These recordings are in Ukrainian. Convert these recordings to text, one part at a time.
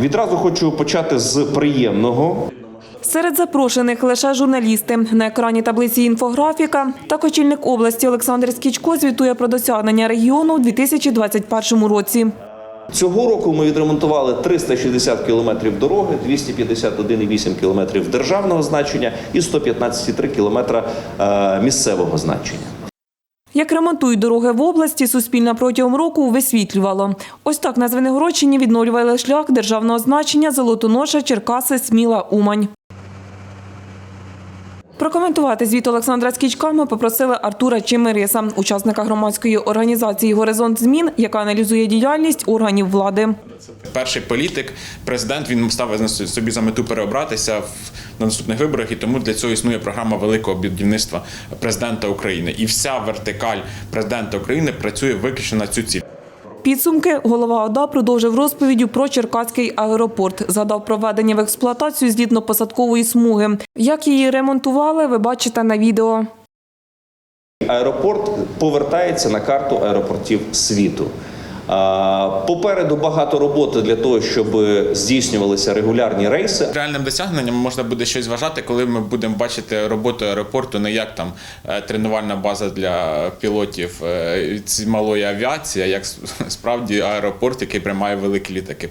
Відразу хочу почати з приємного. Серед запрошених лише журналісти. На екрані таблиці інфографіка. Так очільник області Олександр Скічко звітує про досягнення регіону у 2021 році. Цього року ми відремонтували 360 кілометрів дороги, 251,8 кілометрів державного значення і 115,3 кілометра е, місцевого значення. Як ремонтують дороги в області, Суспільна протягом року висвітлювало. Ось так на Звенигородщині відновлювали шлях державного значення Золотоноша, Черкаси, Сміла, Умань. Прокоментувати звіт Олександра Скічка ми попросили Артура Чемириса, учасника громадської організації Горизонт змін, яка аналізує діяльність органів влади. Перший політик, президент, він ставить собі за мету переобратися на наступних виборах, і тому для цього існує програма великого будівництва президента України. І вся вертикаль президента України працює виключно на цю ціль. Підсумки голова ОДА продовжив розповіддю про Черкаський аеропорт. Задав проведення в експлуатацію злітно-посадкової смуги. Як її ремонтували, ви бачите на відео. Аеропорт повертається на карту аеропортів світу. Попереду багато роботи для того, щоб здійснювалися регулярні рейси. Реальним досягненням можна буде щось вважати, коли ми будемо бачити роботу аеропорту не як там е, тренувальна база для пілотів е, ці- малої авіації, а як справді аеропорт, який приймає великі літаки.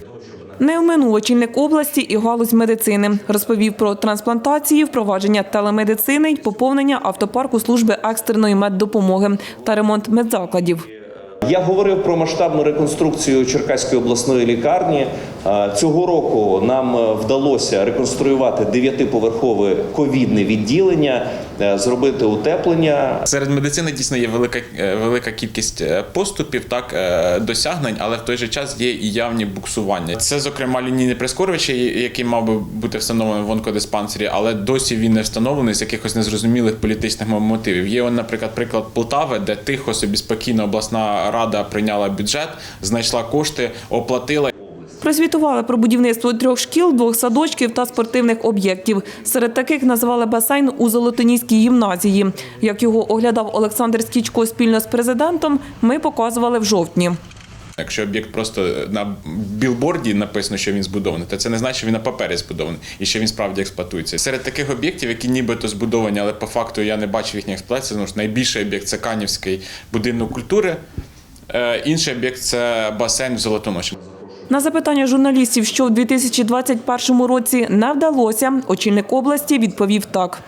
Не вминув очільник області і галузь медицини. Розповів про трансплантації, впровадження телемедицини, й поповнення автопарку служби екстреної меддопомоги та ремонт медзакладів. Я говорив про масштабну реконструкцію Черкаської обласної лікарні. Цього року нам е, вдалося реконструювати дев'ятиповерхове ковідне відділення, е, зробити утеплення. Серед медицини дійсно є велика, е, велика кількість поступів, так досягнень, але в той же час є і явні буксування. Це, зокрема, лінійний прискорювач, який мав би бути встановлений в онкодиспансері, але досі він не встановлений з якихось незрозумілих політичних мотивів. Є, наприклад, приклад Полтави, де тихо собі спокійно обласна рада прийняла бюджет, знайшла кошти, оплатила. Прозвітували про будівництво трьох шкіл, двох садочків та спортивних об'єктів. Серед таких назвали басейн у Золотоніській гімназії. Як його оглядав Олександр Скічко спільно з президентом, ми показували в жовтні. Якщо об'єкт просто на білборді написано, що він збудований, то це не значить, що він на папері збудований і що він справді експлуатується. Серед таких об'єктів, які нібито збудовані, але по факту я не бачив їхньої експлуатації, тому що найбільший об'єкт це Канівський будинок культури. Е, Інший об'єкт це басейн в Золотоноші. На запитання журналістів, що в 2021 році не вдалося, очільник області відповів так.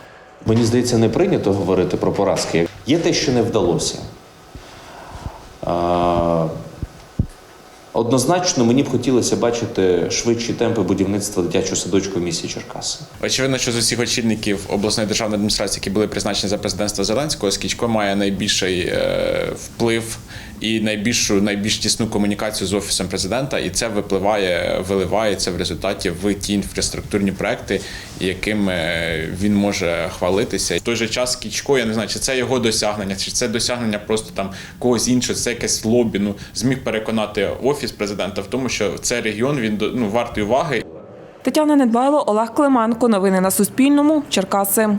Мені здається, не прийнято говорити про поразки. Є те, що не вдалося. Однозначно, мені б хотілося бачити швидші темпи будівництва дитячого садочку в місті Черкаси. Очевидно, що з усіх очільників обласної державної адміністрації, які були призначені за президентства Зеленського, Скічко має найбільший е, вплив і найбільшу найбільш тісну комунікацію з офісом президента, і це випливає, виливається в результаті в ті інфраструктурні проекти, якими він може хвалитися. В той же час Скічко, я не знаю, чи це його досягнення, чи це досягнення просто там когось іншого, це якесь лобі. Ну зміг переконати офіс президента в тому, що цей регіон він ну, вартий уваги. Тетяна Недбайло, Олег Клименко. Новини на Суспільному. Черкаси.